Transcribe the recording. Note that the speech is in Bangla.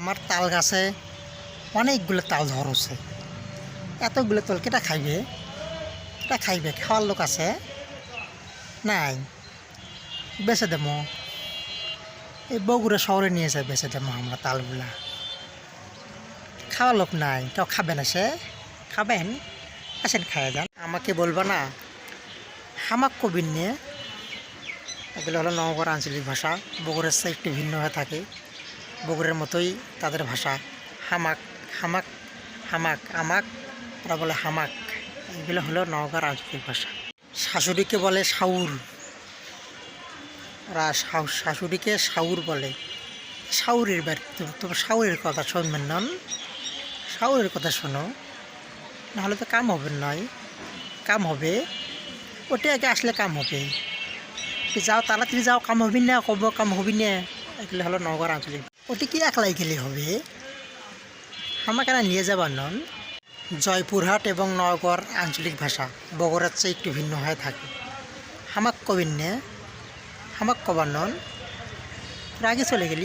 আমার তাল গাছে অনেকগুলো তাল ধরছে এতগুলো তাল কেটা খাইবে? কেটা খাইবে? খাওয়ার লোক আছে? নাই। বেচে দেবো। এই বগুড়া শহরে নিয়ে যায় বেচে দেবো আমরা তালগুলা। খাওয়ার লোক নাই। কেউ খাবেন সে। খাবেন? আসেন খাইয়ে যান। আমাকে বলব না, হামাক কবির নিয়ে, এগুলো হলো নবগড় আঞ্চলিক ভাষা, বগুড়ের একটু ভিন্ন হয়ে থাকে। বগুড়ের মতোই তাদের ভাষা। হামাক হামাক হামাক, আমাক, ওরা বলে হামাক। এগুলো হলো নওগাঁর আঞ্চলিক ভাষা। শাশুড়িকে বলে সাউর ওরা শাশুড়িকে সাউর বলে। সাউরের বাড়ি তোমার সাউরের কথা শুনবেন নন সাউরের কথা শোনো। নাহলে তো কাম হবে নয় কাম হবে। ওটা আগে আসলে কাম হবে। যাও তাড়াতাড়ি যাও, কাম হবি না, কব কাম হবি না। এগুলো হলো নগর আঞ্চলিক। ওটি কি একলাই গেলে হবে? আমাকে না নিয়ে যাবার নন জয়পুরহাট এবং নগর আঞ্চলিক ভাষা। বগুড়ার চেয়ে একটু ভিন্ন হয়ে থাকে। হামাক কবিন নে হামাক কবার নন আগে চলে গেলি।